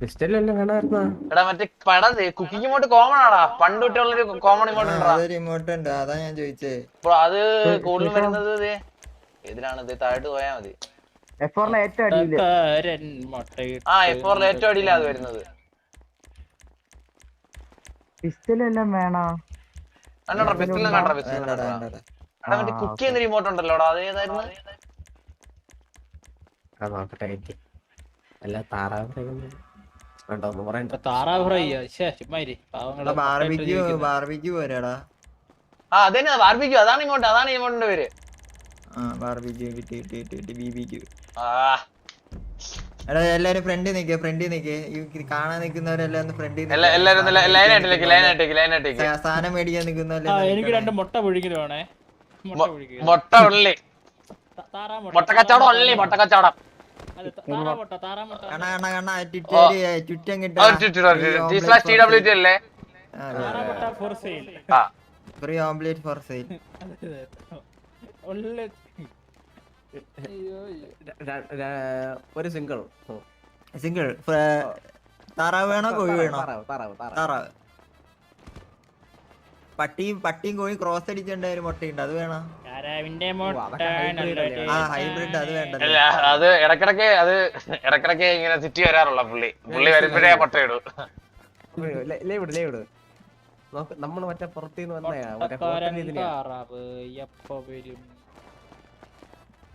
പിസ്റ്റലല്ലേ എടാ മറ്റേ പട കുക്കിംഗ് ഇമോട്ട് കോമൺ ആടാ. പണ്ട് തൊട്ടുള്ളൊരു കോമൺ ഇമോട്ട് അതൊരു ഇമോട്ട് ഉണ്ട്. അതാ ഞാൻ ചോദിച്ചേ. അപ്പൊ അത് കൂടുതലും വരുന്നത് ദേ ഇതിലാണ്. ഇത് താഴോട്ട് പോയാ മതി. ആ എപ്പോഴും ഏറ്റവും അടിയിലാ അത് വരുന്നത്. പിസ്റ്റലും എല്ലാം വേണോ? കണ്ടോടാ പിസ്റ്റൽ കണ്ടാ പിസ്റ്റൽ വേണ്ടടാ എടാ മറ്റേ കുക്ക് ചെയ്യുന്ന ഇമോട്ട് ഉണ്ടല്ലോടാ അത് ഏതായിരുന്നു? നോക്കട്ടെ അല്ല താറാവ് ഫ്രൈ ഒന്നും വേണ്ട ഒന്നും പറയണ്ട താറാവ് ഫ്രൈ ചുമ്മാരി ബാർബിക്യൂ ബാർബിക്യൂ വരാടാ ആ അതന്നെ ബാർബിക്യൂ അതാണ് ഇങ്ങോട്ട് അതാണ് ഇങ്ങോട്ട് പേര്. ആ ബാർബിക്യൂ കിട്ടി കിട്ടി കിട്ടി കിട്ടി ബിബിക്യൂ എടാ എല്ലാരും ഫ്രണ്ടിൽ നിക്കേ ഫ്രണ്ടിൽ നിക്കേ. ഈ കാണാൻ നിക്കുന്നവരെല്ലാം ഒന്ന് ഫ്രണ്ടിൽ സാധനം മേടിക്കാൻ ആ നിക്കുന്നവരെല്ലാം എനിക്ക് രണ്ട് മുട്ട പുഴുങ്ങിയത് വേണേ. മുട്ട ഉള്ളി. മുട്ട. കച്ചവടം ഉള്ളി മുട്ട കച്ചവടം. For sale free omelette for ഒരു സിംഗിൾ സിംഗിൾ താറാവ് വേണോ കോഴി വേണോ? താറാവ് താറാവ്. താറാവ്. പട്ടിയും പട്ടിയും കോഴി ക്രോസ് അടിച്ചേണ്ട ഒരു മുട്ടയുണ്ട്. അത് വേണം? ആ ഹൈബ്രിഡ് അത് വേണ്ട അല്ല അത് ഇടക്കിടക്ക് അത് ഇടക്കിടക്ക് ഇങ്ങനെ സിറ്റി വരാറുള്ള പുള്ളി. പുള്ളി വരുമ്പോഴേ മുട്ടയിടും. ലൈവ് ഇട് ലൈവ് ഇട് നോക്ക് നമ്മൾ മറ്റേ പുറത്തുനിന്ന് വന്നയാ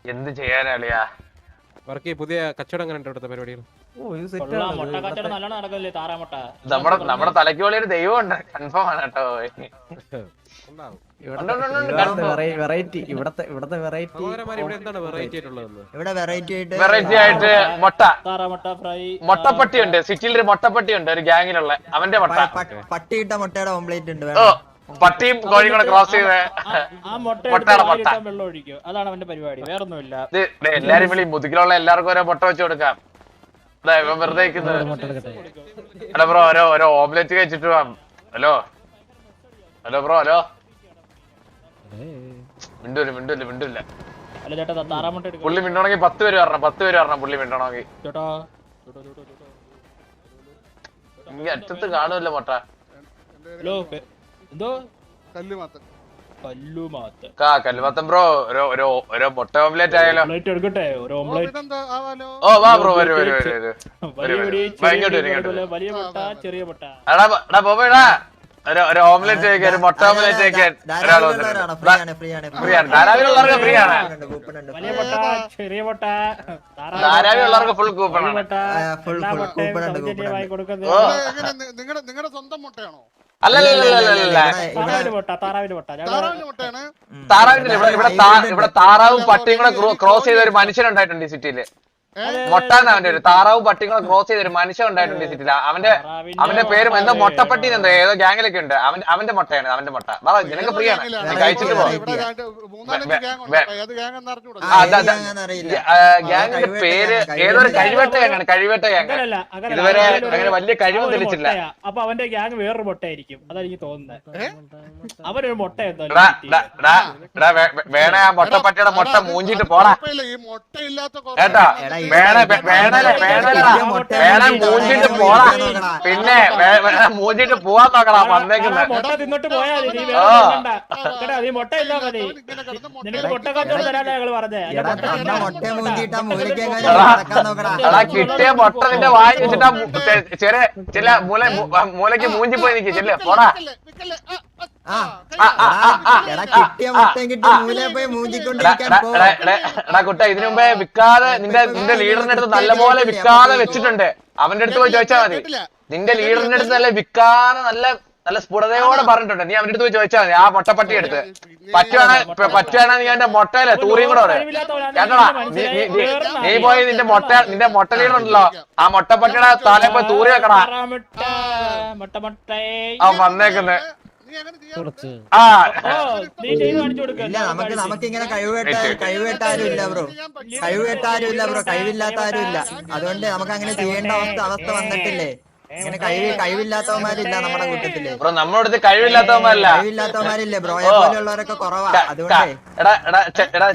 എന്ത് ചെയ്യാനാളിയാ വർക്ക് പുതിയ കച്ചവടം ഇവിടുത്തെ പരിപാടികൾ? നമ്മുടെ നമ്മുടെ തലയ്ക്ക് പോലെ ഒരു ദൈവം ഉണ്ട് കൺഫേം ആണ് കേട്ടോ. വെറൈറ്റി ഇവിടത്തെ ഇവിടത്തെ വെറൈറ്റി സഹോദരന്മാർ ഇവിടെ എന്താണ് വെറൈറ്റി ആയിട്ടുള്ളതെന്ന് ഇവിടെ വെറൈറ്റി ആയിട്ട് വെറൈറ്റി ആയിട്ട് മുട്ട. മുട്ടപ്പട്ടി ഉണ്ട് സിറ്റിയിൽ ഒരു മൊട്ടപ്പട്ടി ഉണ്ട് ഒരു ഗ്യാങ്ങിലുള്ള അവന്റെ മുട്ട. പട്ടിയിട്ട മുട്ടയുടെ ഓംപ്ലേറ്റ് ഉണ്ട് പട്ടിയും കോഴിയും കൂടെ ക്രോസ് ചെയ്ത് ആ മുട്ട അതാണ് അവന്റെ പരിപാടി. വേറൊന്നുമില്ല. എല്ലാരും വിളി മുതുകിലുള്ള എല്ലാവർക്കും ഓരോ മുട്ട വെച്ച് കൊടുക്കാം. വെറുതെ എടാ ബ്രോ ഓരോ ഓരോ ഓംലെറ്റ് കഴിച്ചിട്ട് വാ. ഹലോ? Hello bro hello? മിണ്ടൂല മിണ്ടൂല മിണ്ടൂല. പുള്ളി മിണ്ടണമെങ്കിൽ പത്ത് പേര് വരണം പത്ത് പേര് വരണം പുള്ളി മിണ്ടണമെങ്കിൽ. അറ്റത്ത് കാണുമല്ലോ മൊട്ടോ. ഹലോ കല്ല് മാത്രം. കല്ലുമാത്ത്. കാ കല്ലുമത്തം ബ്രോ ഒരു ഒരു ഒരു മുട്ട ഓംലെറ്റ് ആയാലോ? ഓംലെറ്റ് എടുക്കട്ടെ ഒരു ഓംലെറ്റ് ഓ വാ ബ്രോ വരൂ വരൂ വരൂ വരൂ. വലിയ മുട്ട ചെറിയ മുട്ട. എടാ എടാ ബോബേടാ ഒരു ഒരു ഓംലെറ്റ് കഴിക്കാൻ ഒരു മുട്ട ഓംലെറ്റ് ഒരാൾ ഫ്രീ ആണ് ഫ്രീ ആണ് ഫ്രീ ആണ് ധാരാവിലുള്ളവർക്ക് ഫ്രീ ആണ് വലിയ മുട്ട ചെറിയ മുട്ട. ഫുൾ കൂപ്പൺ ആണ് ഫുൾ ഉണ്ട്, ഓ. എങ്ങനെ നിങ്ങളുടെ നിങ്ങളുടെ സ്വന്തം മുട്ടയാണോ? താറാവിന്റെ ഇവിടെ ഇവിടെ താറാവും പട്ടിയും കൂടെ ക്രോസ് ചെയ്ത ഒരു മനുഷ്യനുണ്ടായിട്ടുണ്ട് ഈ സിറ്റിയിൽ. മൊട്ടാന്ന് അവന്റെ ഒരു താറാവും പട്ടികളെ ക്രോസ് ചെയ്തൊരു മനുഷ്യൻ ഉണ്ടായിട്ടുണ്ട് ഈ അവന്റെ അവന്റെ പേര് എന്തോ മൊട്ടപ്പട്ടി എന്തോ ഏതോ ഗ്യാങ്ങിലൊക്കെ ഉണ്ട്. അവൻ അവന്റെ മൊട്ടയാണ് അവന്റെ മൊട്ട. വാ, നിനക്ക് ഫ്രീ ആണ് കഴിച്ചിട്ട് അതാ- അതാ- ഗ്യാങ്ങിന്റെ പേര് ഏതൊരു ഏതോ ഒരു കഴിവേട്ട ഗ്യാങ്ങാണ് കഴിവേട്ട ഗ്യാങ് ഇതുവരെ അങ്ങനെ വലിയ കഴിവും തെളിച്ചില്ല. അപ്പൊ അവന്റെ ഗ്യാങ് വേറൊരു മൊട്ടയായിരിക്കും. അതെനിക്ക് തോന്നുന്നത്. അവനൊരു മൊട്ട വേണേ ആ മൊട്ടപ്പട്ടിയുടെ മൊട്ട മൂഞ്ചിട്ട് പോടാ. കുഴപ്പമില്ല, മൂഞ്ചിട്ട് പോടാ. പിന്നെ മൂഞ്ചിട്ട് പോവാൻ നോക്കടാ വന്നേക്കുന്ന. മുട്ട തിന്നിട്ട് പോയാ മതി, നീ മുട്ട ഇല്ലാ മതി. നിനക്ക് മുട്ട കച്ചവടം പറഞ്ഞേ. കിട്ടിയ മുട്ട നിന്റെ വായി വെച്ചിട്ടാ ചെറിയ ചില മൂല മൂലക്ക് മൂഞ്ചി പോയി നിൽക്കും ചെല്ലേ പോടാ. കിട്ടി ഇതിനു മുമ്പേ വിൽക്കാതെ നിന്റെ നിന്റെ ലീഡറിന്റെ അടുത്ത് നല്ലപോലെ വിൽക്കാതെ വെച്ചിട്ടുണ്ട്. അവന്റെ അടുത്ത് പോയി ചോദിച്ചാ മതി. നിന്റെ ലീഡറിന്റെ അടുത്ത് നല്ല വിൽക്കാതെ നല്ല നല്ല സ്ഫുടതയോടെ പറഞ്ഞിട്ടുണ്ട്. നീ അവന്റെ അടുത്ത് പോയി ചോദിച്ചാൽ മതി. ആ മൊട്ടപ്പട്ടി എടുത്ത്. പറ്റുവാണെ പറ്റുവാണെ നീ അവന്റെ മൊട്ടയിലെ തൂറിയും കൂടെ അവിടെ. കേട്ടോടാ നീ പോയി നിന്റെ മൊട്ട നിന്റെ മൊട്ട ലീഡർ ഉണ്ടല്ലോ. ആ മൊട്ടപ്പട്ടിയുടെ തലയിൽ പോയി തൂറി വെക്കടാ. മുട്ട മുട്ട ആ വന്നേക്കുന്നെ. ആ ഇല്ല നമുക്ക് നമുക്ക് ഇങ്ങനെ കഴിവേട്ട കഴിവേട്ടാരും ഇല്ല ബ്രോ. കഴിവേട്ടാരും ഇല്ല ബ്രോ. കഴിവില്ലാത്ത ആരും ഇല്ല. അതുകൊണ്ട് നമുക്ക് അങ്ങനെ ചെയ്യേണ്ട അവസ്ഥ അവസ്ഥ വന്നിട്ടില്ലേ? ഇങ്ങനെ കഴിവ് കഴിവില്ലാത്തവന്മാരില്ല നമ്മുടെ കൂട്ടത്തിൽ. ബ്രോ നമ്മുടെ അടുത്ത് കഴിവില്ലാത്തവന്മാരല്ല കഴിവില്ലാത്തവന്മാരില്ലേ ബ്രോയെ പോലെയുള്ളവരൊക്കെ കുറവാ. അതുകൊണ്ട്. എടാ എടാ എടാ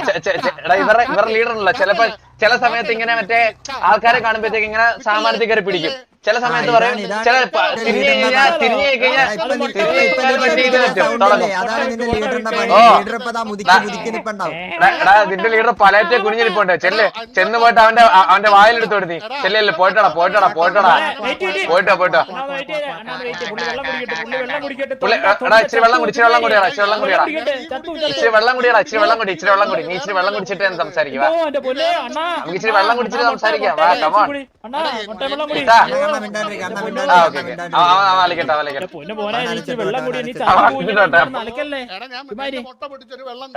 എടാ ഇവരുടെ ഇവരുടെ ലീഡർ ഉണ്ടല്ലോ ചിലപ്പോ ചില സമയത്ത് ഇങ്ങനെ മറ്റേ ആൾക്കാരെ കാണുമ്പോഴത്തേക്ക് ഇങ്ങനെ സാമാന്യത്തിൽ കയറി പിടിക്കും. ചില സമയത്ത് പറയും ചില തിരിഞ്ഞു കഴിഞ്ഞാൽ തിരിഞ്ഞു കഴിഞ്ഞാൽ നിന്റെ ലീഡർ പലയത്തെ കുനിഞ്ഞിരിപ്പുണ്ട് ചെല്ല് ചെന്ന് പോയിട്ട് അവന്റെ അവന്റെ വായിലെടുത്ത് കൊടുത്തി. ചെല്ലല്ലേ പോയിട്ടടാ പോയിട്ടടാ പോയിട്ടടാ. പോയിട്ടോ പോയിട്ടോ. എടാ ഇച്ചിരി വെള്ളം കുടി ഇച്ചിരി വെള്ളം കുടിയടാ ഇച്ചിരി വെള്ളം കുടിയടാ. ഇച്ചിരി വെള്ളം കുടിയടാ ഇച്ചിരി വെള്ളം കുടി ഇച്ചിരി വെള്ളം കുടി. നീ ഇച്ചിരി വെള്ളം കുടിച്ചിട്ട് ഞാൻ സംസാരിക്കുക. നമുക്ക് ഇച്ചിരി വെള്ളം കുടിച്ചിട്ട് സംസാരിക്കാം. വാ, മുട്ട, വെള്ളം കുടി. പൊന്നു നീ വെള്ളം കൂടി നടക്കല്ലേ.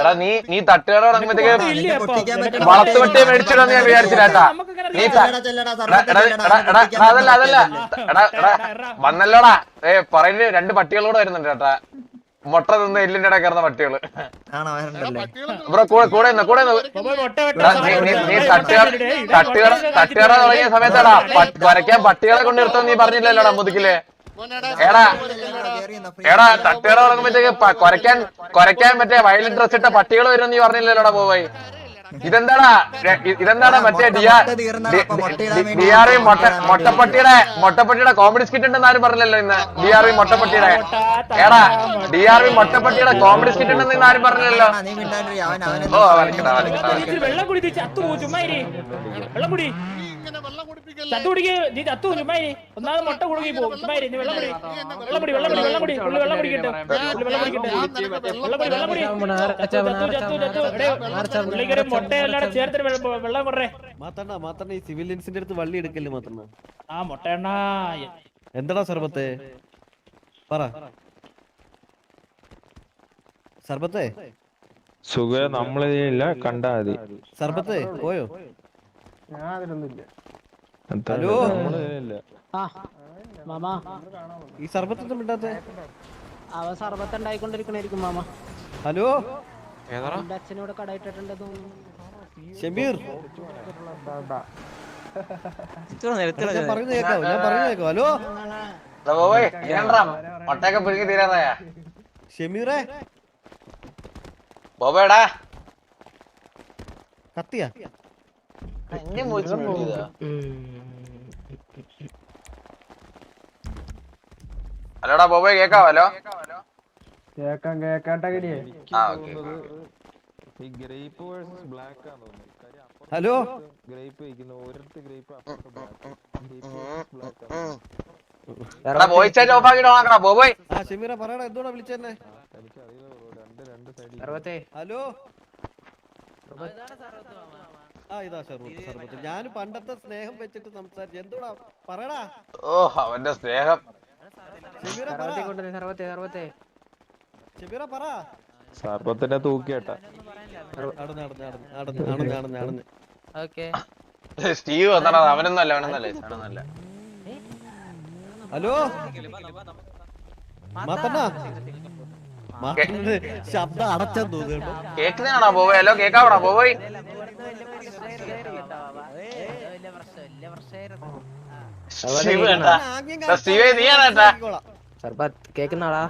എടാ നീ നീ തട്ടുകട തുടങ്ങുമ്പോഴത്തേക്ക് മേടിച്ചിടാന്ന് ഞാൻ നീ പൊട്ടിക്കാൻ അതല്ല അതല്ല. എടാ എടാ. വന്നല്ലോടാ. ഏ പറയുന്നത് രണ്ട് പട്ടികളോട് വരുന്നുണ്ട് കേട്ടാ. മുട്ട തിന്ന് എല്ലിന്റെ ഇടയിൽ കയറുന്ന പട്ടികൾ. കൂടെ കൂടെ നിന്ന് നിന്ന്. നീ തട്ടുകട തട്ടുകട തട്ടുകട തുടങ്ങിയ സമയത്താടാ വരയ്ക്കാൻ പട്ടികളെ കൊണ്ട് നിർത്താൻ നീ പറഞ്ഞില്ലല്ലോടാ മുതുക്കിൽ. എടാ എടാ തട്ടുകട തുടങ്ങുമ്പോഴത്തേക്ക് കൊരക്കാൻ കൊരക്കാൻ പറ്റിയ മറ്റേ വയലറ്റ് ഡ്രസ് ഇട്ട പട്ടികൾ വരും നീ പറഞ്ഞില്ലല്ലോടാ പോയി ഇതെന്താടാ ഇതെന്താടാ മറ്റേ മുട്ട മൊട്ടപ്പട്ടിയുടെ മൊട്ടപ്പട്ടിയുടെ കോമഡി സ്കിറ്റ് ഉണ്ടെന്ന് ആരും പറഞ്ഞല്ലോ ഇന്ന് ഡിആർഐ മൊട്ടപ്പട്ടിയുടെ ഏടാ ഡിആർഐ മൊട്ടപ്പട്ടിയുടെ കോമഡി സ്കിറ്റ് ഉണ്ടെന്ന് ഇന്ന് ആരും പറഞ്ഞല്ലോ ഓ വരക്കടാ വരക്കടാ വെള്ളം കുടി, ചത്തു ചുമ്മാ. വെള്ളം കുടി നീ ചത്തു. ഒന്നാമത് മുട്ട കുടുങ്ങി പോകും. നീ വെള്ളം പുള്ളി പുള്ളി ഞാൻ ചത്തു. ചത്തു ചത്തു ചത്തു പുള്ളിക്കൊരു കൊറേ ഈ സിവിലിയൻസിന്റെ അടുത്ത് വള്ളി എടുക്കല്ലേ മാത്തണ്ണ? ആ മുട്ടയെണ്ണ. എന്താടാ സർബത്തെ? പറ. സർബത്തെ? സുഖ നമ്മളില്ല കണ്ടാ മതി. സർബത്തെ? പോയോ? അത്ര ഹലോ? മാമ. ഈ സർബത്തൊന്നും മിണ്ടാത്തെ? അവ സർബത്ത് ഉണ്ടായിക്കൊണ്ടിരിക്കണായിരിക്കും മാമ. ഹലോ? എന്റെ അച്ഛനോട് കടയിട്ടിട്ടുണ്ട് തോന്നുന്നു. ഷമീർ എടാ, ഞാൻ പറഞ്ഞു കേക്കാവോ ഞാൻ പറഞ്ഞു കേക്കാവോ ഹലോ? തീരാറായ ഷമീറേ ബോബേടാ. കത്തിയാ? എന്നെ മുട്ടിയതാ ഹലോടാ ബോബോയ് കേക്കാവോ? ഹലോ? കേക്കാം ഓക്കെ ഈ ഗ്രേപ്പ് വേഴ്സസ് ബ്ലാക്ക് ആണെന്ന് തോന്നുന്നു. ഹലോ? ഗ്രേപ്പ് വയ്ക്കുന്നു ഒരിടത്ത് ഗ്രേപ്പ് എടാ വോയിസ് ചാറ്റ് ഓഫ് ആക്കിട്ട് ഓണാക്കടാ ബോബോയ് ആ ഷമീറ പറയടാ എന്തുകൊണ്ടാ വിളിച്ചെന്നെ എനിക്കറിയില്ല bro. രണ്ട് രണ്ട് സൈഡിൽ ഹലോ? ആ ഇതാ ഷർബത്ത് ഷർബത്ത് ഞാൻ പണ്ടത്തെ സ്നേഹം വെച്ചിട്ട് സംസാരിച്ചു. എന്തുടാ? പറയടാ. ഓ അവന്റെ സ്നേഹം. ഷമീറ പറ. സർപ്പത്തിന്റെ തൂക്കിയേട്ടാ. സ്റ്റീവ് വന്നടാ അവനൊന്നല്ല അവനൊന്നല്ല അവനൊന്നല്ല ഹലോ? ശബ്ദം അടച്ചെന്ന് തോന്നുന്നു പോവേ. ബോബോയ് ഹലോ കേക്കാവടാ ബോബോയ് സ്റ്റീവേ നീയാണ് കേക്കുന്നാടാ?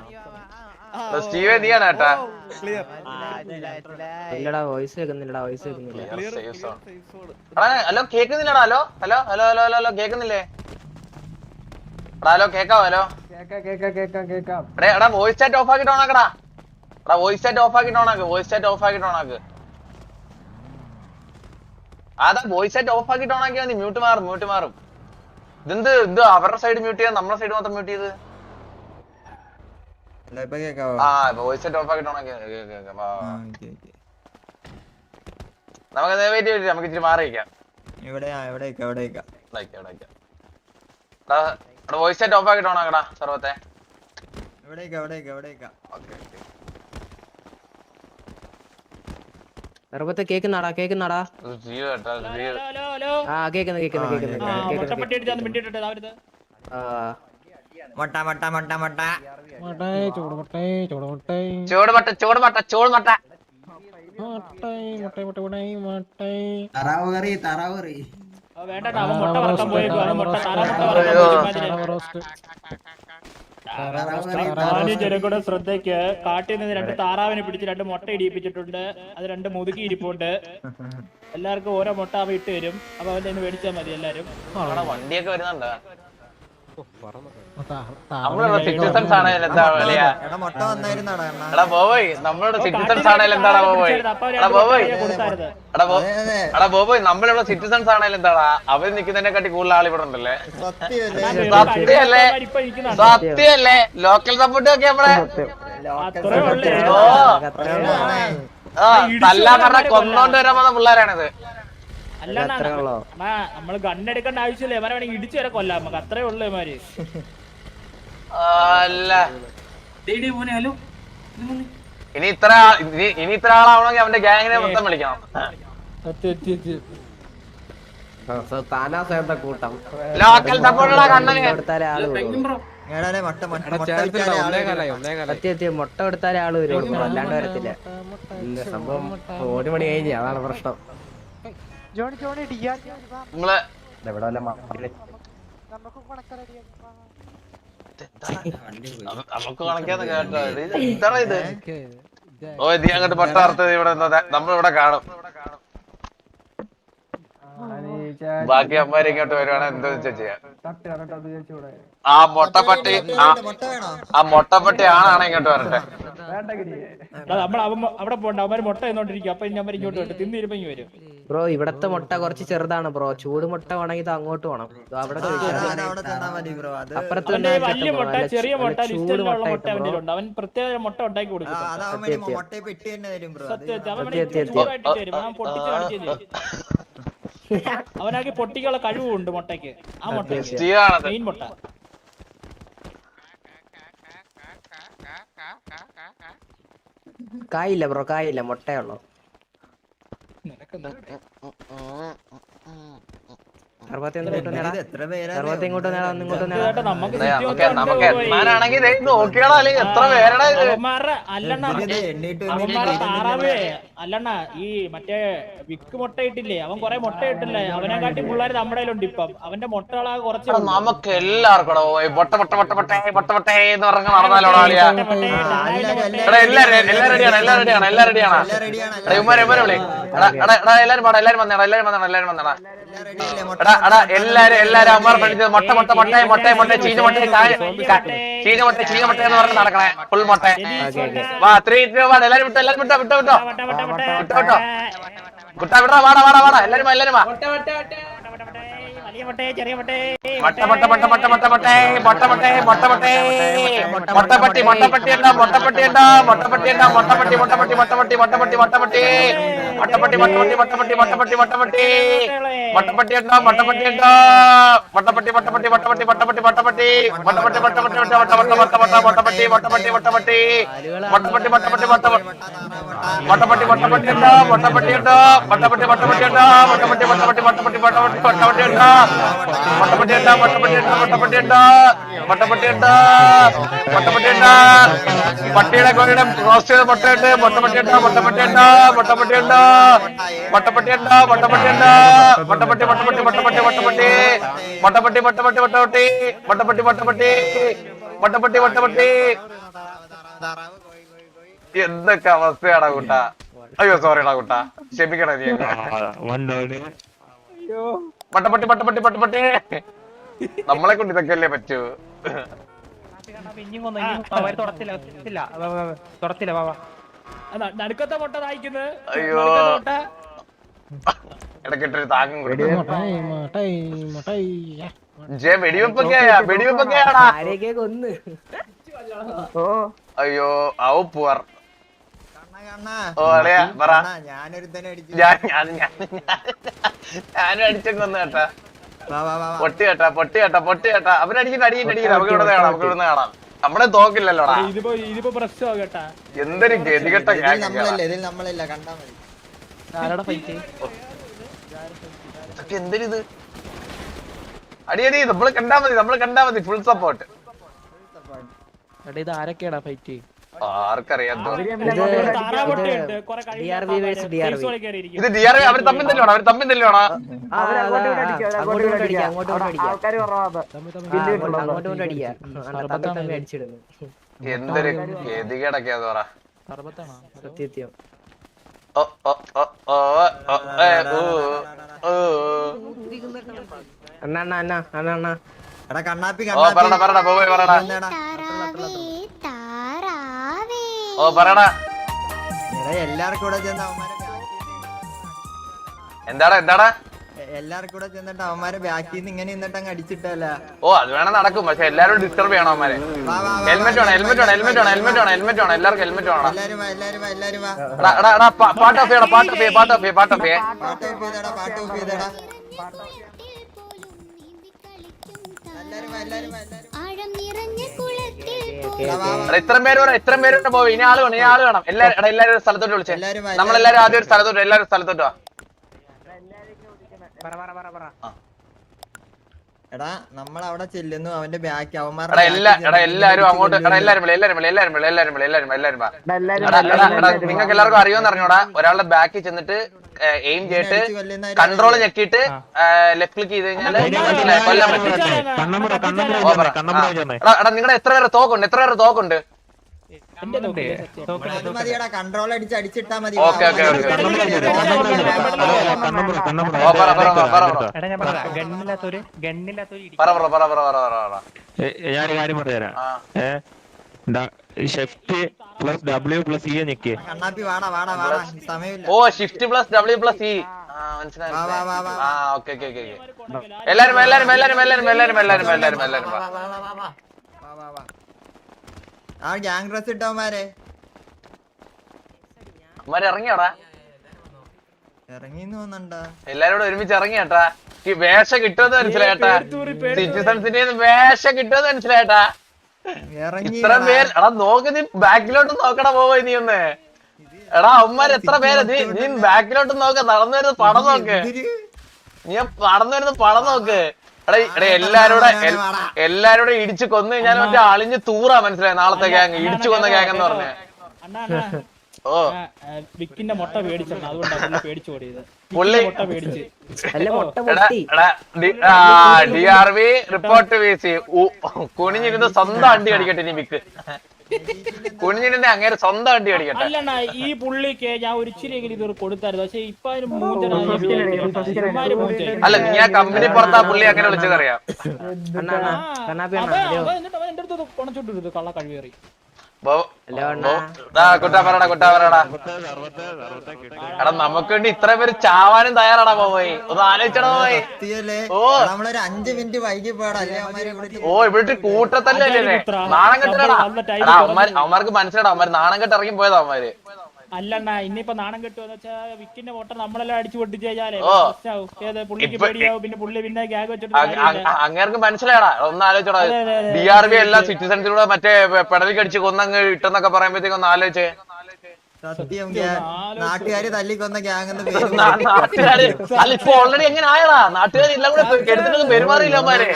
സ്റ്റീവേ നീയാണ് ഇല്ലടാ വോയിസ് കേൾക്കുന്നില്ലടാ voice hello കേക്കുന്നില്ലടാ hello hello hello hello hello hello കേക്കുന്നില്ലേ? എടാ ഹലോ കേക്കാവോ ഹലോ? കേക്കാം കേക്കാം കേക്കാം കേക്കാം. എടേ എടാ വോയിസ് ചാറ്റ് ഓഫ് ആക്കിട്ട് ഓണാക്കടാ. എടാ വോയിസ് ചാറ്റ് ഓഫ് ആക്കിട്ട് ഓണാക്ക് വോയിസ് ചാറ്റ് ഓഫ് ആക്കിട്ട് ഓണാക്ക്. അതാ വോയിസ് സെറ്റ് ഓഫ് ആക്കിട്ട് ഓൺ ആക്കിയാൽ മതി. മ്യൂട്ട് മാറും മ്യൂട്ട് മാറും. ഇതെന്ത് ഇത് അവരുടെ സൈഡ് മ്യൂട്ട് ചെയ്യാൻ നമ്മുടെ സൈഡ് മാത്രം മ്യൂട്ട് ചെയ്ത്? ആ വോയിസ് സെറ്റ് ഓഫ് ആക്കിട്ട് ഓൺ. നമുക്ക് വെയിറ്റ് ചെയ്തിട്ട് നമുക്ക് ഇച്ചിരി ഇവിടെ ഇവിടെ എടാ വോയിസ് സെറ്റ് ഓഫ് ആക്കിട്ട് ഓണാക്കടാ സർവത്തെ. Okay okay. സർബത്ത് കേക്കുന്നാടാ കേക്കുന്നാടാ. ജിയോ കേട്ടാ ജിയോ ഹലോ ഹലോ ഹലോ. ആ കേക്കുന്നു കേക്കുന്നു കേക്കുന്നു ആ കേക്കുന്നു മുട്ട മുട്ട മുട്ട മുട്ട ചൂട് മട്ട ചൂട് മട്ട. ചൂട് മട്ട താറാവ് കറി താറാവ് കറി. വേണ്ടടാ അവൻ മുട്ട വറക്കാൻ പോയേക്കും അവൻ മുട്ട താറാ മുട്ട വറക്കാൻ പോയി ഞാനും ജനങ്ങളുടെ ശ്രദ്ധയ്ക്ക് കാട്ടിൽ നിന്ന് രണ്ട് താറാവിനെ പിടിച്ച് രണ്ട് മുട്ട ഇടിയിപ്പിച്ചിട്ടുണ്ട്. അത് രണ്ട് മുതുക്കി ഇരിപ്പുണ്ട് എല്ലാവർക്കും ഓരോ മുട്ട അവ ഇട്ട് തരും. അപ്പൊ അവന്റെ മേടിച്ചാൽ മതി എല്ലാരും. വണ്ടിയൊക്കെ വരുന്നുണ്ട്. നമ്മളിവിടെ സിറ്റിസൺസ് ആണേലും എടാ സിറ്റിസൺസ് എന്താടാ അവർ എടാ എടാ ബോ എടാ സിറ്റിസൺസ് എന്താടാ? കാട്ടി കൂടുതൽ ആളിവിടെ ഉണ്ടല്ലേ? സത്യല്ലേ? സത്യല്ലേ? ലോക്കൽ സപ്പോർട്ട് ഒക്കെ നമ്മളെ? ഓ. തല്ലാ പറഞ്ഞ കൊന്നോണ്ട് വരാൻ വന്ന പിള്ളേരാണിത്. അല്ലാണ്ടാ അത്രേ ഉള്ളോ? നമ്മൾ ഗണ്ണെടുക്കേണ്ട ആവശ്യമില്ല. ഇവരെ വേണമെങ്കിൽ ഇടിച്ചു വരെ കൊല്ലാം നമുക്ക്. അത്രേ ഉള്ളു ഇമാര് ഇനി ഇത്ര ഇനി- ഇനി ഇത്ര ആളാവണമെങ്കിൽ അവന്റെ ഗ്യാങ്ങിനെ മൊത്തം വിളിക്കണം. എന്താ കൂട്ടം. ലോക്കൽ സപ്പോർട്ടുള്ള കണ്ണന്. മുട്ട മുട്ട മുട്ട കൊടുത്താലേ ആൾ വരും അല്ലാണ്ട് വരത്തില്ല. സംഭവം ഒരു മണി കഴിഞ്ഞ അതാണ് പ്രശ്നം. ജോണി ജോണി ഡി ആർ നിങ്ങളെ എവിടെ വല്ല നമുക്ക് നമുക്ക് കണക്കാന്ന് കേട്ടോ. ഇതാ അങ്ങോട്ട് ഇവിടെ കാണും. ബാക്കി അമ്മമാര് ഇങ്ങോട്ട് വരുവാണെ എന്തോ ചെയ്യാം? ആ മൊട്ടപ്പട്ടി ആ മൊട്ടപ്പട്ടി ആണാണ് ഇങ്ങോട്ട് വരട്ടെ. അവിടെ പോണ്ട അവന്മാര് മൊട്ട എന്നോണ്ടിരിക്കും അപ്പൊ ഇനി അവന്മാർ ഇങ്ങോട്ട് വരട്ടെ. തിന്നിരുമ്പോ വരും. ബ്രോ ഇവിടത്തെ മുട്ട കുറച്ച് ചെറുതാണ് ബ്രോ. ചൂട് മുട്ട വേണമെങ്കിൽ അങ്ങോട്ട് വേണം. അവിടെ വലിയ മുട്ട മുട്ട മുട്ട അവൻ മുട്ട അവനാക്കി പൊട്ടിക്കുള്ള കഴിവുണ്ട് മുട്ടയ്ക്ക്. ആ മുട്ട മെയിൻ മുട്ട. കായില്ല ബ്രോ കായില്ല. മുട്ടയുള്ളൂ നിനക്കെന്താ സർവത്തെ അല്ലണ്ണ. ഈ മറ്റേ വിക്ക് മുട്ട ഇട്ടില്ലേ? അവൻ കൊറേ മുട്ട ഇട്ടില്ലേ? അവനെ കാട്ടി പിള്ളേർ നമ്മുടെ ഉണ്ട് ഇപ്പം. അവന്റെ മുട്ടകളാ കുറച്ച് നമുക്ക് എല്ലാവർക്കും എന്ന് എല്ലാരും എല്ലാം റെഡിയാണ് എല്ലാം എടാ എല്ലാരും പാടാ എല്ലാരും വന്നേടാ എല്ലാരും വന്നേടാ എല്ലാരും വന്നേടാ. എടാ എടാ എല്ലാരും എല്ലാരും അമ്മ പഠിച്ചത് മുട്ട മുട്ട മുട്ട മുട്ട മുട്ട ചീഞ്ഞ മുട്ട ചീഞ്ഞ മുട്ട ചീഞ്ഞ മുട്ട എന്ന് പറഞ്ഞ് നടക്കണേ ഫുൾ മുട്ട. വാ ത്രീ ത്രീ വാടാ എല്ലാരും വിട്ടോ എല്ലാരും വിട്ടോ വിട്ടോ വിട്ടോ. വിട്ടോ വിട്ടോ വിട്ടോ വിട്ടോ വാടാ വാടാ വാടാ എല്ലാരും എല്ലാരും വാ മൊട്ടപ്പട്ടി മൊട്ടപ്പട്ടി എന്താ മൊട്ടപ്പട്ടി എന്താ മൊട്ടപ്പട്ടി എന്താ മൊട്ടപ്പട്ടി മൊട്ടപ്പട്ടി മൊട്ടപ്പട്ടി മൊട്ടപ്പട്ടി മൊട്ടപ്പട്ടി മൊട്ടപ്പട്ടി മൊട്ടപ്പട്ടി മൊട്ടപ്പട്ടി മൊട്ടപ്പട്ടി മൊട്ടപ്പട്ടി മൊട്ടപ്പട്ടി എന്താ മൊട്ടപ്പട്ടി എന്താ മൊട്ടപ്പട്ടി മൊട്ടപ്പട്ടി മൊട്ടപ്പട്ടി മൊട്ടപ്പട്ടി മൊട്ടപ്പട്ടി മൊട്ടപ്പട്ടി മൊട്ടപ്പട്ടി മൊട്ട മൊട്ട മൊട്ട മൊട്ട മൊട്ട മൊട്ടപ്പട്ടി മൊട്ടപ്പട്ടി മൊട്ടപ്പട്ടി മൊട്ടപ്പട്ടി മൊട്ടപ്പട്ടി മൊട്ട മൊട്ടപ്പട്ടി മൊട്ടപ്പട്ടി എന്താ മൊട്ടപ്പട്ടി എന്താ മൊട്ടപ്പട്ടി മൊട്ടപ്പട്ടി എന്താ മൊട്ടപ്പട്ടി മൊട്ടപ്പട്ടി മൊട്ടപ്പട്ടി മൊട്ടപ്പട്ടി മൊട്ടപ്പട്ടി എന്താ മൊട്ടപ്പട്ടി എന്താ മൊട്ടപ്പട്ടി എന്താ മൊട്ടപ്പട്ടി എന്താ മൊട്ടപ്പട്ടി എന്താ മൊട്ടപ്പട്ടി എന്താ പട്ടിയുടെ കോഴിയുടെ ക്രോസ് ചെയ്ത മുട്ടയുണ്ട് മൊട്ടപ്പട്ടി എന്താ മൊട്ടപ്പട്ടി എന്താ മൊട്ടപ്പട്ടി എന്താ മൊട്ടപ്പട്ടി എന്താ മൊട്ടപ്പട്ടി എന്താ മൊട്ടപ്പട്ടി മൊട്ടപ്പട്ടി മൊട്ടപ്പട്ടി മൊട്ടപ്പട്ടി മൊട്ടപ്പട്ടി മൊട്ടപ്പട്ടി മൊട്ടപ്പട്ടി മൊട്ടപ്പട്ടി മൊട്ടപ്പട്ടി മൊട്ടപ്പട്ടി മൊട്ടപ്പട്ടി താറാവ് കോഴി കോഴി കോഴി എന്തൊക്കെ അവസ്ഥയാടാ കുട്ടാ അയ്യോ. സോറിടാ കുട്ടാ ക്ഷമിക്കണേ നീ പട്ടപ്പട്ടി പട്ടപ്പട്ടി പട്ടപ്പട്ടി നമ്മളെ കൊണ്ട് ഇതൊക്കെ അല്ലേ പറ്റൂ നടുക്കത്തെ അയ്യോ. ഇടക്കിട്ടൊരു താങ്ങും അയ്യോ ഔ പുവർ. ഓ അളിയാ പറ. കണ്ണാ, ഞാനൊരുത്തനെ അടിച്ചു. ഞാൻ ഞാൻ ഞാൻ ഞാനും അടിച്ചൊക്കെ കേട്ടാ? വാ വാ വാ വാ. പൊട്ടി കേട്ടാ പൊട്ടി കേട്ടാ പൊട്ടി കേട്ടാ. അവരടിക്കുന്ന അടിയിട്ട് അടിക്കില്ല നമുക്ക് ഇവിടെ കാണാം നമുക്ക് ഇവിടെ കാണാം. നമ്മളെ തോക്കില്ലല്ലോടാ ഇതിപ്പോ ഇതിപ്പോ പ്രശ്നമാ കേട്ടാ. എന്തൊരു ഗതികെട്ട ഇതൊക്കെ എന്തൊരിത് അടി അടി നമ്മൾ കണ്ടാ മതി നമ്മൾ കണ്ടാ മതി ഫുൾ സപ്പോർട്ട് ഇത് ആരൊക്കെയാണ് ഫൈറ്റ് ആർക്കറിയാം ഇത് ഡി ആർ അവർ തമ്മിൽ പറ. കണ്ണാപ്പി കണ്ണാപ്പി. പറയണ പറയണ പോയി പറയണ ഓ പറടാ എല്ലാവർക്കും കൂടെ ചെന്ന് അവന്മാരെ എന്താടാ എന്താടാ? എല്ലാവർക്കും കൂടെ ചെന്നിട്ട് അവന്മാരെ ബാക്കിൽ നിന്ന് ഇങ്ങനെ നിന്നിട്ട് അങ്ങ് അടിച്ചിട്ടല്ല. ഓ അത് വേണം നടക്കും. പക്ഷെ എല്ലാരും ഡിസ്റ്റർബ് ചെയ്യണം അവന്മാരെ. ഹെൽമെറ്റ് വേണം ഹെൽമെറ്റ് വേണം ഹെൽമെറ്റ് വേണം ഹെൽമെറ്റ് വേണം ഹെൽമെറ്റ് വേണം. എല്ലാവർക്കും ഹെൽമെറ്റ് വേണം. എല്ലാരും വാ എല്ലാരും വാ എല്ലാരും വാ. എടാ എടാ പാട്ട് ഓഫ് ചെയ്യടാ പാട്ട് ഓഫ് ചെയ്യ പാട്ട് ഓഫ് ചെയ്യ പാട്ട് ഓഫ് ചെയ്യ. പാട്ട് ഓഫ് ചെയ്തടാ പാട്ട് ഓഫ് ചെയ്തടാ. ഇത്രയും പേര് വരാം ഇത്രയും പേര് പോയി. ഇനി ആൾ വേണം ഇനി ആൾ വേണം. എല്ലാരും എടാ എല്ലാരും ഒരു സ്ഥലത്തോട്ട് വിളിച്ചേ. നമ്മളെല്ലാരും ആദ്യം ഒരു സ്ഥലത്തോട്ട് എല്ലാരും സ്ഥലത്തോട്ട് വാ. എടാ നമ്മൾ അവിടെ ചെല്ലുന്നു അവന്റെ ബാക്ക് അവന്മാർ എടാ എല്ലാ എടാ എല്ലാരും അങ്ങോട്ട് എടാ എല്ലാരും വിളി എല്ലാരും വിളി എല്ലാരും വിളി എല്ലാരും വിളി എല്ലാരും എല്ലാരും എടാ എടാ എടാ നിങ്ങൾക്ക് എല്ലാവർക്കും അറിയുമെന്ന് അറിഞ്ഞൂടാ. ഒരാളുടെ ബാക്കി ചെന്നിട്ട് എയിം ചെയ്തിട്ട് കൺട്രോൾ ഞെക്കിയിട്ട് ലെഫ്റ്റ് ക്ലിക്ക് ചെയ്ത് കഴിഞ്ഞാൽ കൊല്ലാൻ പറ്റും നിങ്ങളുടെ എത്ര പേരെ തോക്കുണ്ട് എത്ര പേരെ തോക്കുണ്ട് ഞാനൊരു കാര്യം പറഞ്ഞുതരാം ഏഹ് shift plus W plus E ഞെക്കിയേ കണ്ണാപ്പി വാടാ വാടാ വാടാ. സമയമില്ല. ഓ shift plus W plus E മനസ്സിലായി വാ, വാ, വാ, വാ. ആ ഓക്കെ ഓക്കെ ഓക്കെ എല്ലാരും എല്ലാരും എല്ലാരും എല്ലാരും എല്ലാരും എല്ലാരും എല്ലാരും എല്ലാരും വാ. വാ വാ വാ ആ ഗ്യാങ് ഡ്രസ് ഇട്ടവന്മാരെ. അവന്മാര് ഇറങ്ങിയോടാ? ഇറങ്ങിന്ന് തോന്നണ്ടാ. എല്ലാരും കൂടെ ഒരുമിച്ച് ഇറങ്ങിയേട്ടാ ഈ വേഷം കിട്ടുമെന്ന് മനസ്സിലായേട്ടാ സിറ്റിസൺസിന്റെ വേഷം കിട്ടുമെന്ന് മനസ്സിലായേട്ടാ ഇത്ര പേര്? എടാ നോക്ക് നീ ബാക്കിലോട്ട് നോക്കടാ പോവോ നീ ഒന്ന്. എടാ അവന്മാര് എത്ര പേര്? നീ നീ ബാക്കിലോട്ട് നോക്ക നടന്നു വരുന്ന പടം നോക്ക്. നീ നടന്നു വരുന്ന പടം നോക്ക്. എടാ എടാ എല്ലാരോടെ എല്ലാരോടെ ഇടിച്ചു കൊന്നു കഴിഞ്ഞാൽ മറ്റേ അളിഞ്ഞ് തൂറാ മനസ്സിലായി? നാളത്തെ ഗ്യാങ് ഇടിച്ചു കൊന്ന ഗ്യാങ് എന്ന് പറഞ്ഞേ. അണ്ണാ അണ്ണാ. ഓ. വിക്കിന്റെ മുട്ട പേടിച്ചു അതുകൊണ്ടാണ് പേടിച്ചു ഓടിയത്. ഡി ആർ ബി റിപ്പോർട്ട് വീശി കുനിഞ്ഞിരുന്ന് സ്വന്തം അണ്ടി അടിക്കട്ടെ ഇനി മിക്ക് കുഞ്ഞിനെ അങ്ങനെ സ്വന്തം അണ്ടി അടിക്കട്ടെ അല്ലണ്ണാ ഈ പുള്ളിക്ക് ഞാൻ ഒരിച്ചിരിയെങ്കിലും ഇത് കൊടുത്തായിരുന്നു പക്ഷെ ഇപ്പൊ അല്ല നീ ആ കമ്പനി പുറത്താ പുള്ളി അങ്ങനെ വിളിച്ചതറിയാം എന്റെ അടുത്ത് കൊണച്ചോട്ടിരുന്നു കള്ള കഴിവേറി കുട്ടാ പറയടാ കുട്ടാ പറയടാ. എടാ നമുക്ക് വേണ്ടി ഇത്ര പേര് ചാവാനും തയ്യാറാടാ പോയി ഒന്ന് ആലോചിച്ചടാ പോയി ഓ. നമ്മളൊരു അഞ്ചു മിനിറ്റ് വൈകി അവന്മാരെ ഓ ഇവിടെ കൂട്ടത്തല്ലേ അല്ലേ? നാണം കെട്ടിടാ. അവന്മാർക്ക് മനസ്സിലാടാ അവന്മാർ നാണം കെട്ടിറങ്ങി പോയതാ അവന്മാര്. അല്ലണ്ണ ഇന്നിപ്പോ നാണം കെട്ടുമെന്ന് വെച്ചാ വിക്കിന്റെ വോട്ടർ നമ്മളെല്ലാം അടിച്ചു പൊട്ടിച്ച് കഴിഞ്ഞാലേ പുള്ളിക്ക് പേടിയാവും പിന്നെ പുള്ളി പിന്നെ ഗ്യാഗ് വെച്ചിട്ട് അങ്ങേർക്ക് മനസ്സിലായടാ. ഒന്ന് ആലോചിച്ചോടാ. ഡി ആർ ബി എല്ലാ സിറ്റിസൺസിലൂടെ മറ്റേ പെടലിക്ക് അടിച്ച് കൊന്നങ്ങ് ഇട്ടെന്നൊക്കെ പറയുമ്പോഴത്തേക്ക് ഒന്ന് ആലോചിച്ചേ. സത്യം നാട്ടുകാര് തല്ലിക്കൊന്ന ഗ്യാങ് എന്ന് പേര് നാ- നാട്ടുകാര് അല്ല ഇപ്പൊ ഓൾറെഡി എങ്ങനെ ആയടാ? നാട്ടുകാർ എല്ലാം കൂടെ കെടുത്തിട്ട് പെരുമാറിയില്ല അവന്മാര്.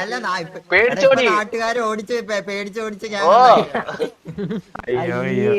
പേടിച്ചോടി. എടാ, ഓടിച്ച് പേടിച്ചോടിച്ച് ഗ്യാങ് അയ്യേ.